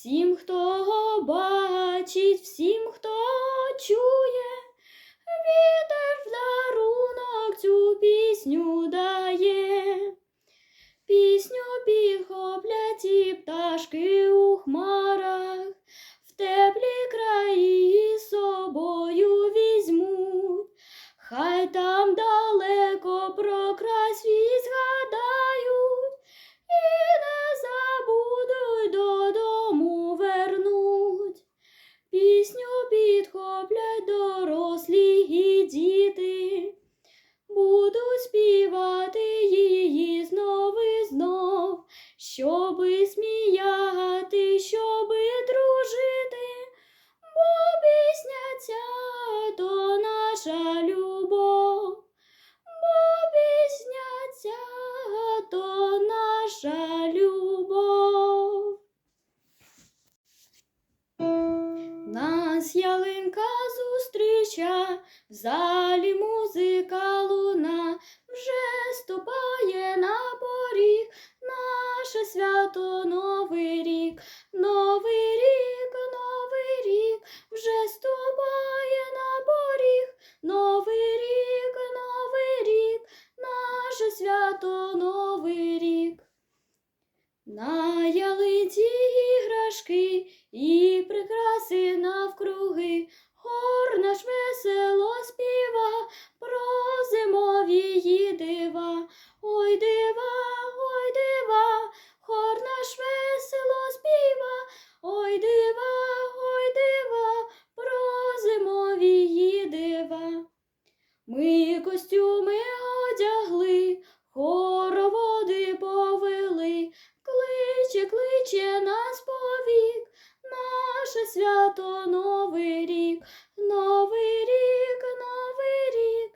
Всім, хто бачить, всім, хто чує, вітер в дарунок цю пісню дає. Пісню підхоплять дорослі і діти, буду співати її знов і знов, щоби сміяти, Нас ялинка зустріча, в залі музика луна, вже ступає на поріг, наше свято Новий рік, Новий рік, Новий рік, вже ступає на поріг, Новий рік, Новий рік, наше свято Новий рік. На ялиці іграшки і прикраси навкруги, хор наш весело співа про зимові її дива. Ой дива, ой дива, хор наш весело співа, ой дива, ой дива, про зимові дива. Ми костюми одягли, свято, новий рік, новий рік, новий рік,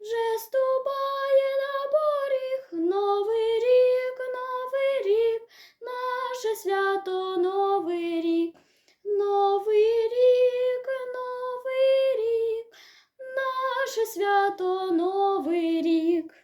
вже ступає на поріг, новий рік, новий рік, наше свято, новий рік, новий рік, новий рік, наше свято, новий рік.